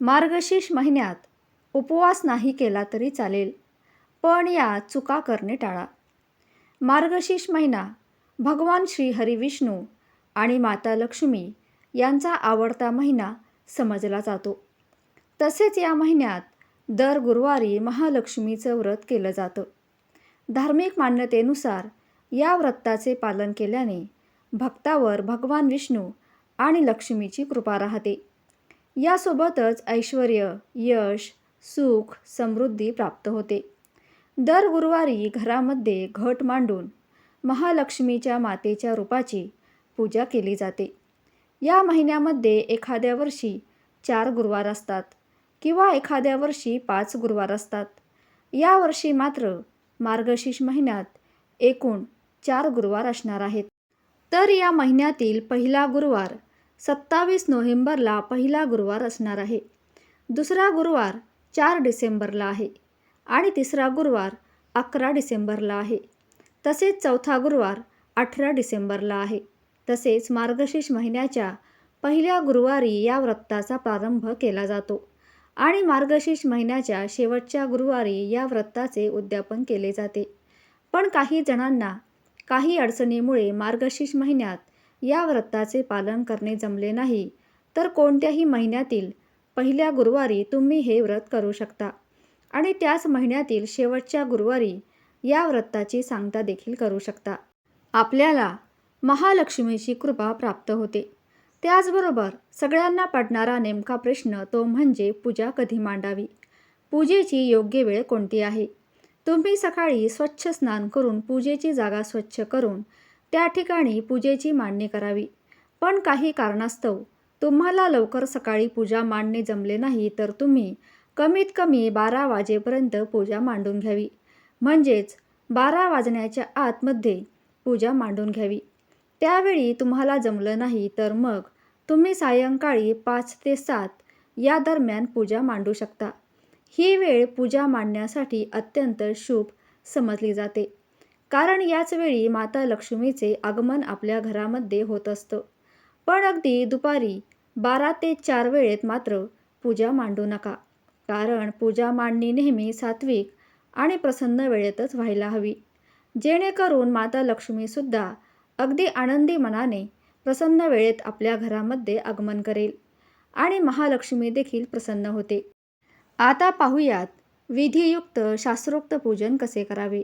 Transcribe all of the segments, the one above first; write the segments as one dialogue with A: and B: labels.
A: मार्गशीर्ष महिन्यात उपवास नाही केला तरी चालेल पण या चुका करणे टाळा. मार्गशीर्ष महिना भगवान श्री हरिविष्णू आणि माता लक्ष्मी यांचा आवडता महिना समजला जातो. तसेच या महिन्यात दर गुरुवारी महालक्ष्मीचं व्रत केलं जातं. धार्मिक मान्यतेनुसार या व्रताचे पालन केल्याने भक्तावर भगवान विष्णू आणि लक्ष्मीची कृपा राहते. यासोबतच ऐश्वर यश सुख समृद्धी प्राप्त होते. दर गुरुवारी घरामध्ये घट मांडून महालक्ष्मीच्या मातेच्या रूपाची पूजा केली जाते. या महिन्यामध्ये एखाद्या वर्षी चार गुरुवार असतात किंवा एखाद्या वर्षी पाच गुरुवार असतात. या वर्षी मात्र मार्गशीर्ष महिन्यात एकूण चार गुरुवार असणार आहेत. तर या महिन्यातील पहिला गुरुवार सत्तावीस नोव्हेंबरला पहिला गुरुवार असणार आहे. दुसरा गुरुवार चार डिसेंबरला आहे आणि तिसरा गुरुवार अकरा डिसेंबरला आहे. तसेच चौथा गुरुवार अठरा डिसेंबरला आहे. तसेच मार्गशीर्ष महिन्याच्या पहिल्या गुरुवारी या व्रताचा प्रारंभ केला जातो आणि मार्गशीर्ष महिन्याच्या शेवटच्या गुरुवारी या व्रताचे उद्यापन केले जाते. पण काही जणांना काही अडचणीमुळे मार्गशीर्ष महिन्यात या व्रताचे पालन करणे जमले नाही तर कोणत्याही महिन्यातील पहिल्या गुरुवारी तुम्ही हे व्रत करू शकता. आणि त्याच महिन्यातील शेवटच्या गुरुवारी या व्रताची सांगता देखील करू शकता. आपल्याला महालक्ष्मीची कृपा प्राप्त होते. त्याचबरोबर सगळ्यांना पडणारा नेमका प्रश्न तो म्हणजे पूजा कधी मांडावी? पूजेची योग्य वेळ कोणती आहे? तुम्ही सकाळी स्वच्छ स्नान करून पूजेची जागा स्वच्छ करून त्या ठिकाणी पूजेची मांडणी करावी. पण काही कारणास्तव तुम्हाला लवकर सकाळी पूजा मांडणे जमले नाही तर तुम्ही कमीत कमी बारा वाजेपर्यंत पूजा मांडून घ्यावी. म्हणजेच बारा वाजण्याच्या आतमध्ये पूजा मांडून घ्यावी. त्यावेळी तुम्हाला जमलं नाही तर मग तुम्ही सायंकाळी पाच ते सात या दरम्यान पूजा मांडू शकता. ही वेळ पूजा मांडण्यासाठी अत्यंत शुभ समजली जाते. कारण याच वेळी माता लक्ष्मीचे आगमन आपल्या घरामध्ये होत असतं. पण अगदी दुपारी बारा ते चार वेळेत मात्र पूजा मांडू नका. कारण पूजा मांडणी नेहमी सात्विक आणि प्रसन्न वेळेतच व्हायला हवी. जेणेकरून माता लक्ष्मीसुद्धा अगदी आनंदी मनाने प्रसन्न वेळेत आपल्या घरामध्ये आगमन करेल आणि महालक्ष्मी देखील प्रसन्न होते. आता पाहूयात विधियुक्त शास्त्रोक्त पूजन कसे करावे.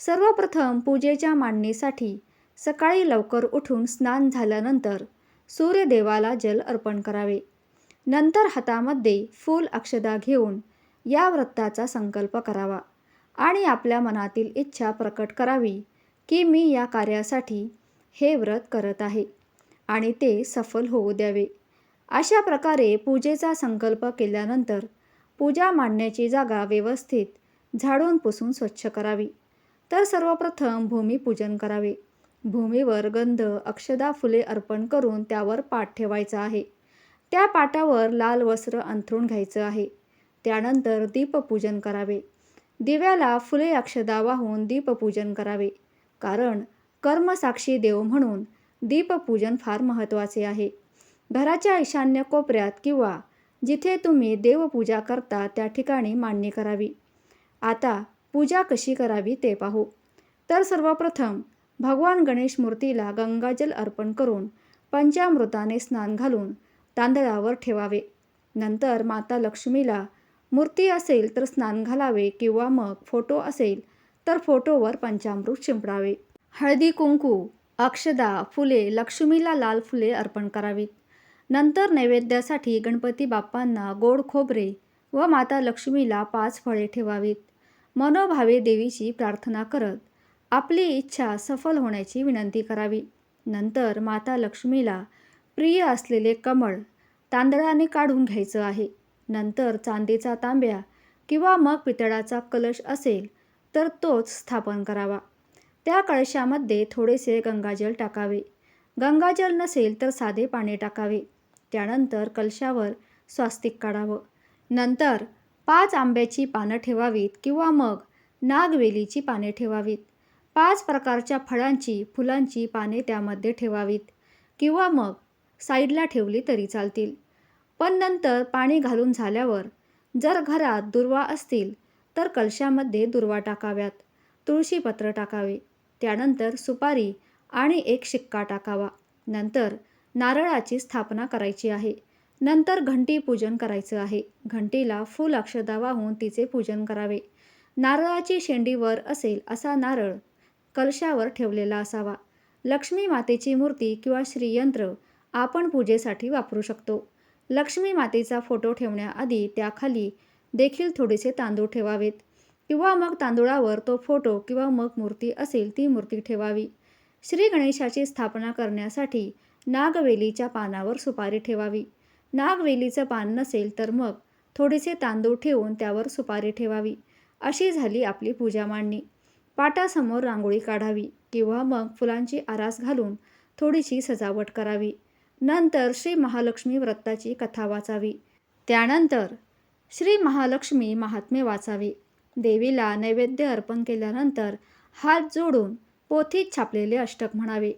A: सर्वप्रथम पूजेच्या मांडणीसाठी सकाळी लवकर उठून स्नान झाल्यानंतर सूर्यदेवाला जल अर्पण करावे. नंतर हातामध्ये फूल अक्षदा घेऊन या व्रताचा संकल्प करावा आणि आपल्या मनातील इच्छा प्रकट करावी की मी या कार्यासाठी हे व्रत करत आहे आणि ते सफल होऊ द्यावे. अशा प्रकारे पूजेचा संकल्प केल्यानंतर पूजा मांडण्याची जागा व्यवस्थित झाडून पुसून स्वच्छ करावी. तर सर्वप्रथम भूमिपूजन करावे. भूमीवर गंध अक्षदा फुले अर्पण करून त्यावर पाठ ठेवायचा आहे. त्या पाटावर लाल वस्त्र अंथरून घ्यायचं आहे. त्यानंतर दीपपूजन करावे. दिव्याला फुले अक्षदा वाहून दीपपूजन करावे. कारण कर्मसाक्षी देव म्हणून दीपपूजन फार महत्त्वाचे आहे. घराच्या ईशान्य कोपऱ्यात किंवा जिथे तुम्ही देवपूजा करता त्या ठिकाणी मांडणी करावी. आता पूजा कशी करावी ते पाहू. तर सर्वप्रथम भगवान गणेश मूर्तीला गंगाजल अर्पण करून पंचामृताने स्नान घालून तांदळावर ठेवावे. नंतर माता लक्ष्मीला मूर्ती असेल तर स्नान घालावे किंवा मग फोटो असेल तर फोटोवर पंचामृत शिंपडावे. हळदी कुंकू अक्षदा फुले लक्ष्मीला लाल फुले अर्पण करावीत. नंतर नैवेद्यासाठी गणपती बाप्पांना गोड खोबरे व माता लक्ष्मीला पाच फळे ठेवावीत. मनोभावे देवीची प्रार्थना करत आपली इच्छा सफल होण्याची विनंती करावी. नंतर माता लक्ष्मीला प्रिय असलेले कमळ तांदळाने काढून घ्यायचं आहे. नंतर चांदीचा तांब्या किंवा मग पितळाचा कलश असेल तर तोच स्थापन करावा. त्या कळशामध्ये थोडेसे गंगाजल टाकावे. गंगाजल नसेल तर साधे पाणी टाकावे. त्यानंतर कलशावर स्वास्तिक काढावं. नंतर पाच आंब्याची पानं ठेवावीत किंवा मग नागवेलीची पाने ठेवावीत. पाच प्रकारच्या फळांची फुलांची पाने त्यामध्ये ठेवावीत किंवा मग साईडला ठेवली तरी चालतील. पण नंतर पाणी घालून झाल्यावर जर घरात दुर्वा असतील तर कलशामध्ये दुर्वा टाकाव्यात. तुळशीपत्र टाकावे. त्यानंतर सुपारी आणि एक शिक्का टाकावा. नंतर नारळाची स्थापना करायची आहे. नंतर घंटी पूजन करायचं आहे. घंटीला फुल अक्षदा वाहून तिचे पूजन करावे. नारळाची शेंडीवर असेल असा नारळ कलशावर ठेवलेला असावा. लक्ष्मी मातेची मूर्ती किंवा श्रीयंत्र आपण पूजेसाठी वापरू शकतो. लक्ष्मी मातेचा फोटो ठेवण्याआधी त्याखाली देखील थोडेसे तांदूळ ठेवावेत. किंवा मग तांदूळावर तो फोटो किंवा मग मूर्ती असेल ती मूर्ती ठेवावी. श्री गणेशाची स्थापना करण्यासाठी नागवेलीच्या पानावर सुपारी ठेवावी. नागवेलीचं पान नसेल तर मग थोडेसे तांदूळ ठेवून त्यावर सुपारी ठेवावी. अशी झाली आपली पूजा मांडणी. पाटासमोर रांगोळी काढावी किंवा मग फुलांची आरास घालून थोडीशी सजावट करावी. नंतर श्री महालक्ष्मी व्रताची कथा वाचावी. त्यानंतर श्री महालक्ष्मी महात्मे वाचावे. देवीला नैवेद्य अर्पण केल्यानंतर हात जोडून पोथीत छापलेले अष्टक म्हणावे.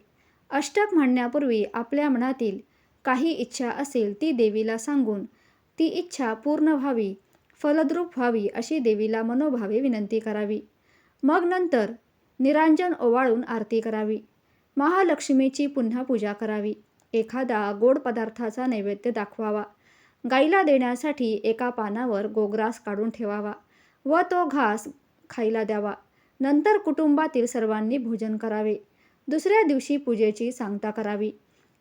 A: अष्टक म्हणण्यापूर्वी आपल्या मनातील काही इच्छा असेल ती देवीला सांगून. ती इच्छा पूर्ण व्हावी फलद्रूप व्हावी अशी देवीला मनोभावे विनंती करावी. मग नंतर निरांजन ओवाळून आरती करावी. महालक्ष्मीची पुन्हा पूजा करावी. एखादा गोड पदार्थाचा नैवेद्य दाखवावा. गाईला देण्यासाठी एका पानावर गोग्रास काढून ठेवावा व तो घास खायला द्यावा. नंतर कुटुंबातील सर्वांनी भोजन करावे. दुसऱ्या दिवशी पूजेची सांगता करावी.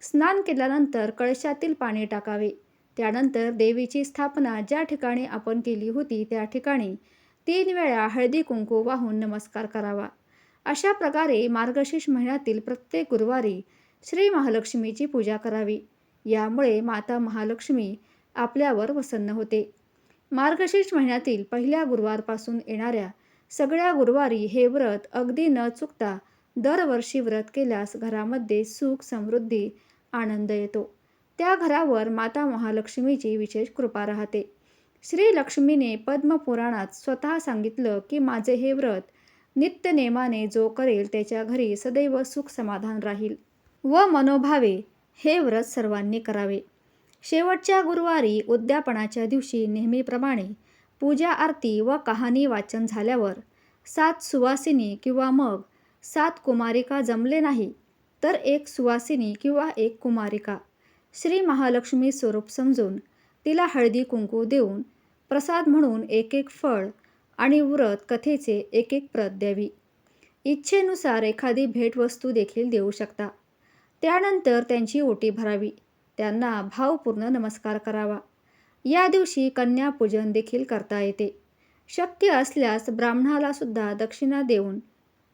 A: स्नान केल्यानंतर कळशातील पाणी टाकावे. त्यानंतर देवीची स्थापना ज्या ठिकाणी आपण केली होती त्या ठिकाणी तीन वेळा हळदी कुंकू वाहून नमस्कार करावा. अशा प्रकारे मार्गशीर्ष महिन्यातील प्रत्येक गुरुवारी श्री महालक्ष्मीची पूजा करावी. यामुळे माता महालक्ष्मी आपल्यावर प्रसन्न होते. मार्गशीर्ष महिन्यातील पहिल्या गुरुवारपासून येणाऱ्या सगळ्या गुरुवारी हे व्रत अगदी न चुकता दरवर्षी व्रत केल्यास घरामध्ये सुख समृद्धी आनंद येतो. त्या घरावर माता महालक्ष्मीची विशेष कृपा राहते. श्री लक्ष्मीने पद्मपुराणात स्वतः सांगितलं की माझे हे व्रत नित्यनेमाने जो करेल त्याच्या घरी सदैव सुख समाधान राहील व मनोभावे हे व्रत सर्वांनी करावे. शेवटच्या गुरुवारी उद्यापनाच्या दिवशी नेहमीप्रमाणे पूजा आरती व कहाणी वाचन झाल्यावर सात सुवासिनी किंवा मग सात कुमारिका जमले नाही तर एक सुवासिनी किंवा एक कुमारिका. श्री महालक्ष्मी स्वरूप समजून तिला हळदी कुंकू देऊन प्रसाद म्हणून एक एक फळ आणि व्रत कथेचे एक एक प्रत द्यावी. इच्छेनुसार एखादी भेटवस्तू देखील देऊ शकता. त्यानंतर त्यांची ओटी भरावी. त्यांना भावपूर्ण नमस्कार करावा. या दिवशी कन्यापूजन देखील करता येते. शक्य असल्यास ब्राह्मणाला सुद्धा दक्षिणा देऊन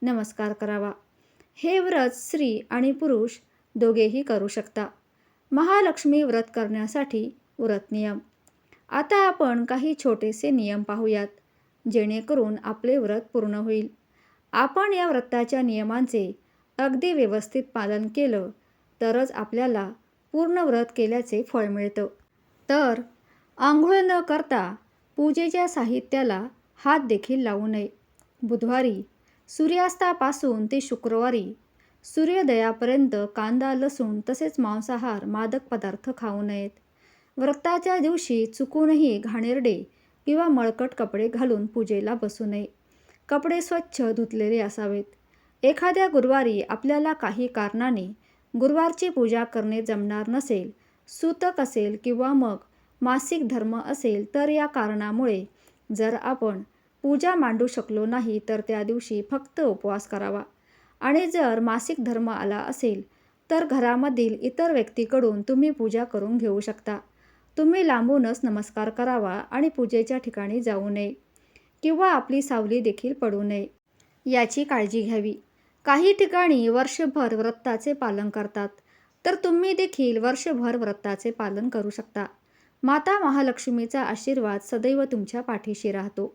A: नमस्कार करावा. हे व्रत स्त्री आणि पुरुष दोघेही करू शकता. महालक्ष्मी व्रत करण्यासाठी व्रत नियम. आता आपण काही छोटेसे नियम पाहूयात जेणेकरून आपले व्रत पूर्ण होईल. आपण या व्रताच्या नियमांचे अगदी व्यवस्थित पालन केलं तरच आपल्याला पूर्ण व्रत केल्याचे फळ मिळतं. तर आंघोळ न करता पूजेच्या साहित्याला हात देखील लावू नये. बुधवारी सूर्यास्तापासून ते शुक्रवारी. सूर्योदयापर्यंत कांदा लसूण तसेच मांसाहार मादक पदार्थ खाऊ नयेत. व्रताच्या दिवशी चुकूनही घाणेरडे किंवा मळकट कपडे घालून पूजेला बसू नये. कपडे स्वच्छ धुतलेले असावेत. एखाद्या गुरुवारी आपल्याला काही कारणाने गुरुवारची पूजा करणे जमणार नसेल सूतक असेल किंवा मग मासिक धर्म असेल तर या कारणामुळे जर आपण पूजा मांडू शकलो नाही तर त्या दिवशी फक्त उपवास करावा. आणि जर मासिक धर्म आला असेल तर घरामधील इतर व्यक्तीकडून तुम्ही पूजा करून घेऊ शकता. तुम्ही लांबूनच नमस्कार करावा आणि पूजेच्या ठिकाणी जाऊ नये किंवा आपली सावली देखील पडू नये. याची काळजी घ्यावी. काही ठिकाणी वर्षभर व्रताचे पालन करतात तर तुम्ही देखील वर्षभर व्रताचे पालन करू शकता. माता महालक्ष्मीचा आशीर्वाद सदैव तुमच्या पाठीशी राहतो.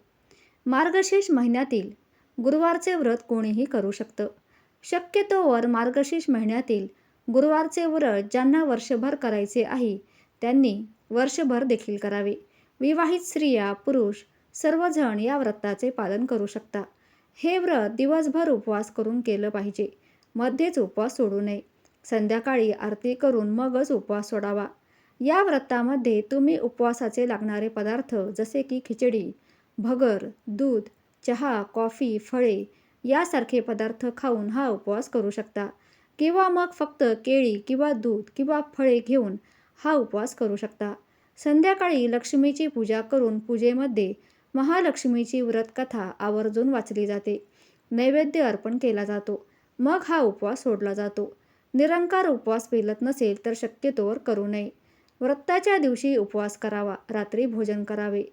A: मार्गशीर्ष महिन्यातील गुरुवारचे व्रत कोणीही करू शकतं. शक्यतोवर मार्गशीर्ष महिन्यातील गुरुवारचे व्रत ज्यांना वर्षभर करायचे आहे त्यांनी वर्षभर देखील करावे. विवाहित स्त्रिया पुरुष सर्वजण या व्रताचे पालन करू शकता. हे व्रत दिवसभर उपवास करून केलं पाहिजे. मध्येच उपवास सोडू नये. संध्याकाळी आरती करून मगच उपवास सोडावा. या व्रतामध्ये तुम्ही उपवासाचे लागणारे पदार्थ जसे की खिचडी भगर दूध चहा कॉफी फळे यासारखे पदार्थ खाऊन हा उपवास करू शकता. किंवा मग फक्त केळी किंवा दूध किंवा फळे घेऊन हा उपवास करू शकता. संध्याकाळी लक्ष्मीची पूजा करून पूजेमध्ये महालक्ष्मीची व्रतकथा आवर्जून वाचली जाते. नैवेद्य अर्पण केला जातो. मग हा उपवास सोडला जातो. निरंकार उपवास पेलत नसेल तर शक्यतोवर करू नये. व्रताच्या दिवशी उपवास करावा. रात्री भोजन करावे.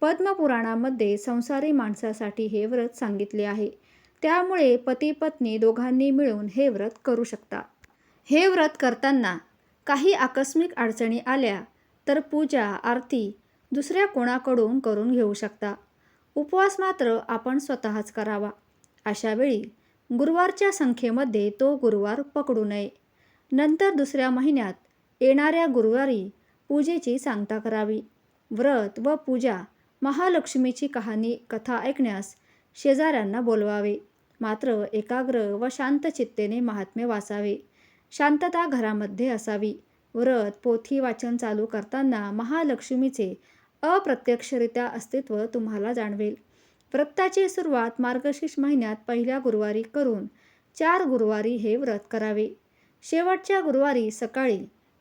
A: पद्मपुराणामध्ये संसारी माणसासाठी हे व्रत सांगितले आहे. त्यामुळे पती पत्नी दोघांनी मिळून हे व्रत करू शकता. हे व्रत करताना काही आकस्मिक अडचणी आल्या तर पूजा आरती दुसऱ्या कोणाकडून करून घेऊ शकता? उपवास मात्र आपण स्वतःच करावा. अशावेळी गुरुवारच्या संख्येमध्ये तो गुरुवार पकडू नये. नंतर दुसऱ्या महिन्यात येणाऱ्या गुरुवारी पूजेची सांगता करावी. व्रत व पूजा महालक्ष्मीची कहाणी कथा ऐकण्यास शेजाऱ्यांना बोलवावे. मात्र एकाग्र व शांत चित्तेने महात्म्य वाचावे. शांतता घरामध्ये असावी. व्रत पोथी वाचन चालू करताना महालक्ष्मीचे अप्रत्यक्षरित्या अस्तित्व तुम्हाला जाणवेल. व्रताची सुरुवात मार्गशीर्ष महिन्यात पहिल्या गुरुवारी करून चार गुरुवारी हे व्रत करावे. शेवटच्या गुरुवारी सकाळी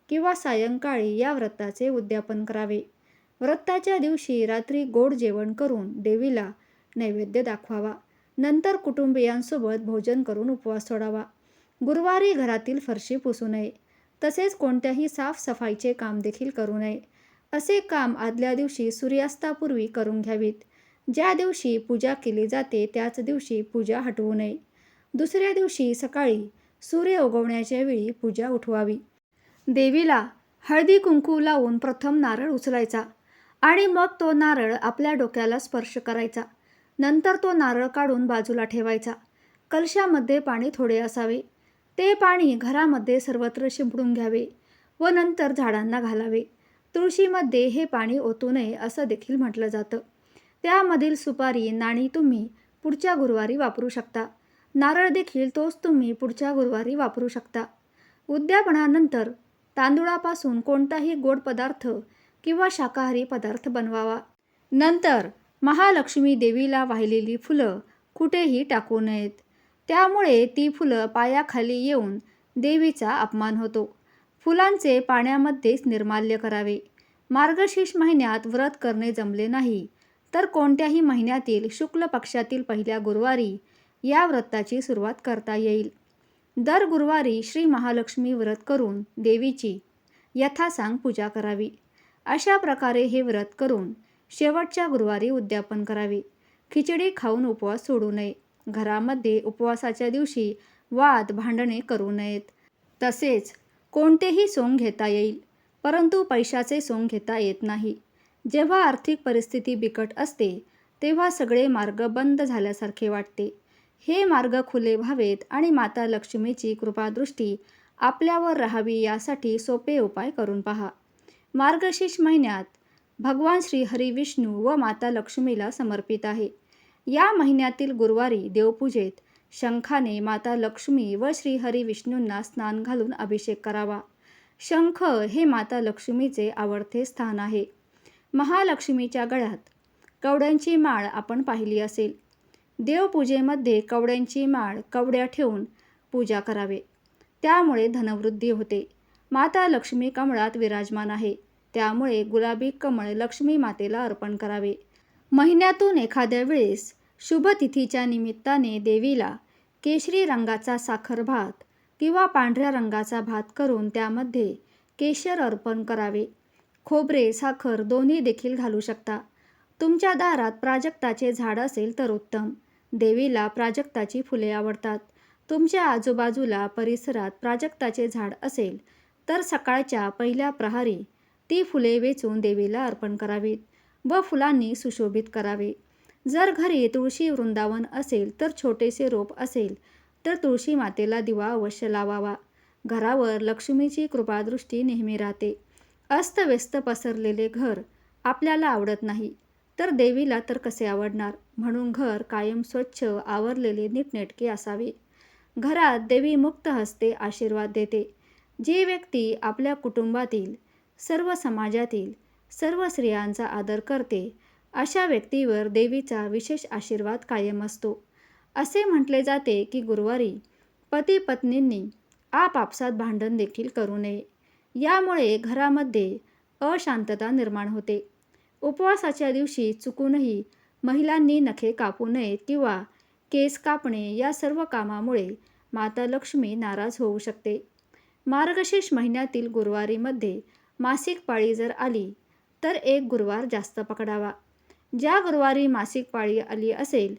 A: किंवा सायंकाळी या व्रताचे उद्यापन करावे. व्रताच्या दिवशी रात्री गोड जेवण करून देवीला नैवेद्य दाखवावा. नंतर कुटुंबियांसोबत भोजन करून उपवास सोडावा. गुरुवारी घरातील फरशी पुसू नये. तसेच कोणत्याही साफसफाईचे काम देखील करू नये. असे काम आदल्या दिवशी सूर्यास्तापूर्वी करून घ्यावीत. ज्या दिवशी पूजा केली जाते त्याच दिवशी पूजा हटवू नये. दुसऱ्या दिवशी सकाळी सूर्य उगवण्याच्या वेळी पूजा उठवावी. देवीला हळदी कुंकू लावून प्रथम नारळ उचलायचा. आणि मग तो नारळ आपल्या डोक्याला स्पर्श करायचा. नंतर तो नारळ काढून बाजूला ठेवायचा. कलशामध्ये पाणी थोडे असावे. ते पाणी घरामध्ये सर्वत्र शिंपडून घ्यावे व नंतर झाडांना घालावे. तुळशीमध्ये हे पाणी ओतू नये असं देखील म्हटलं जातं. त्यामधील सुपारी नाणी तुम्ही पुढच्या गुरुवारी वापरू शकता. नारळ देखील तोच तुम्ही पुढच्या गुरुवारी वापरू शकता. उद्यापनानंतर तांदुळापासून कोणताही गोड पदार्थ किंवा शाकाहारी पदार्थ बनवावा. नंतर महालक्ष्मी देवीला वाहिलेली फुलं कुठेही टाकू नयेत. त्यामुळे ती फुलं पायाखाली येऊन देवीचा अपमान होतो. फुलांचे पाण्यामध्येच निर्माल्य करावे. मार्गशीर्ष महिन्यात व्रत करणे जमले नाही तर कोणत्याही महिन्यातील शुक्ल पक्षातील पहिल्या गुरुवारी या व्रताची सुरुवात करता येईल. दर गुरुवारी श्री महालक्ष्मी व्रत करून देवीची यथासांग पूजा करावी. अशा प्रकारे हे व्रत करून शेवटच्या गुरुवारी उद्यापन करावे. खिचडी खाऊन उपवास सोडू नये. घरामध्ये उपवासाच्या दिवशी वाद भांडणे करू नयेत. तसेच कोणतेही सोंग घेता येईल परंतु पैशाचे सोंग घेता येत नाही. जेव्हा आर्थिक परिस्थिती बिकट असते तेव्हा सगळे मार्ग बंद झाल्यासारखे वाटते. हे मार्ग खुले व्हावेत आणि माता लक्ष्मीची कृपादृष्टी आपल्यावर राहावी यासाठी सोपे उपाय करून पहा. मार्गशीर्ष महिन्यात भगवान श्री हरी विष्णू व माता लक्ष्मीला समर्पित आहे. या महिन्यातील गुरुवारी देवपूजेत शंखाने माता लक्ष्मी व श्री हरी विष्णूंना स्नान घालून अभिषेक करावा. शंख हे माता लक्ष्मीचे आवडते स्थान आहे. महालक्ष्मीच्या गळ्यात कवड्यांची माळ आपण पाहिली असेल. देवपूजेमध्ये कवड्यांची माळ कवड्या ठेवून पूजा करावे. त्यामुळे धनवृद्धी होते. माता लक्ष्मी कमळात विराजमान आहे. त्यामुळे गुलाबी कमळ लक्ष्मी मातेला अर्पण करावे. महिन्यातून एखाद्या वेळेस शुभ तिथीच्या निमित्ताने देवीला केशरी रंगाचा साखर भात किंवा पांढऱ्या रंगाचा भात करून त्यामध्ये केशर अर्पण करावे. खोबरे साखर दोन्ही देखील घालू शकता. तुमच्या दारात प्राजक्ताचे झाड असेल तर उत्तम. देवीला प्राजक्ताची फुले आवडतात. तुमच्या आजूबाजूला परिसरात प्राजक्ताचे झाड असेल तर सकाळच्या पहिल्या प्रहारी ती फुले वेचून देवीला अर्पण करावीत व फुलांनी सुशोभित करावे. जर घरी तुळशी वृंदावन असेल तर छोटेसे रोप असेल तर तुळशी मातेला दिवा अवश्य लावावा. घरावर लक्ष्मीची कृपादृष्टी नेहमी राहते. अस्तव्यस्त पसरलेले घर आपल्याला आवडत नाही. तर देवीला तर कसे आवडणार? म्हणून घर कायम स्वच्छ आवरलेले नीटनेटके असावे. घरात देवी मुक्त हस्ते आशीर्वाद देते. जी व्यक्ती आपल्या कुटुंबातील सर्व समाजातील सर्व स्त्रियांचा आदर करते अशा व्यक्तीवर देवीचा विशेष आशीर्वाद कायम असतो. असे म्हटले जाते की गुरुवारी पती पत्नींनी आपापसात भांडण देखील करू नये. यामुळे घरामध्ये अशांतता निर्माण होते. उपवासाच्या दिवशी चुकूनही महिलांनी नखे कापू नयेत किंवा केस कापणे या सर्व कामामुळे माता लक्ष्मी नाराज होऊ शकते. मार्गशीर्ष महिन्यातील गुरुवारीमध्ये मासिक पाळी जर आली तर एक गुरुवार जास्त पकडावा. ज्या गुरुवारी मासिक पाळी आली असेल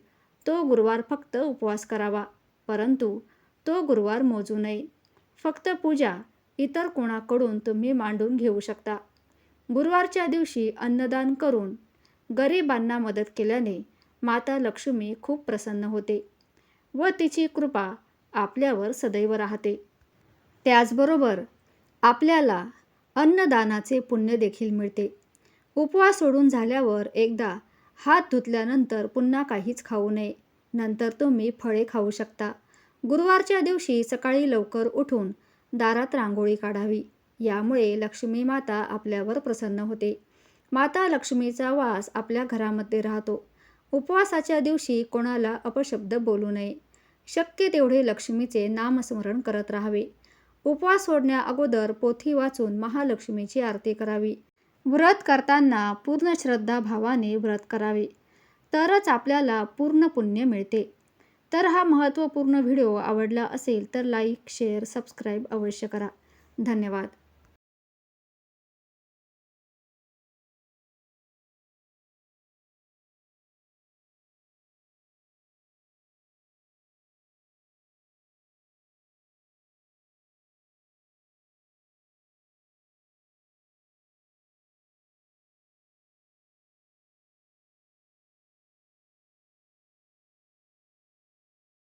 A: तो गुरुवार फक्त उपवास करावा परंतु तो गुरुवार मोजू नये. फक्त पूजा इतर कोणाकडून तुम्ही मांडून घेऊ शकता. गुरुवारच्या दिवशी अन्नदान करून गरिबांना मदत केल्याने माता लक्ष्मी खूप प्रसन्न होते व तिची कृपा आपल्यावर सदैव राहते. त्याचबरोबर आपल्याला अन्नदानाचे पुण्य देखील मिळते. उपवास सोडून झाल्यावर एकदा हात धुतल्यानंतर पुन्हा काहीच खाऊ नये. नंतर तुम्ही फळे खाऊ शकता. गुरुवारच्या दिवशी सकाळी लवकर उठून दारात रांगोळी काढावी. यामुळे लक्ष्मी माता आपल्यावर प्रसन्न होते. माता लक्ष्मीचा वास आपल्या घरामध्ये राहतो. उपवासाच्या दिवशी कोणाला अपशब्द बोलू नये. शक्य तेवढे लक्ष्मीचे नामस्मरण करत राहावे. उपवास सोडण्या अगोदर पोथी वाचून महालक्ष्मीची आरती करावी. व्रत करताना पूर्ण श्रद्धा भावाने व्रत करावे. तरच आपल्याला पूर्ण पुण्य मिळते. तर हा महत्त्वपूर्ण व्हिडिओ आवडला असेल तर लाईक शेअर सबस्क्राईब अवश्य करा. धन्यवाद.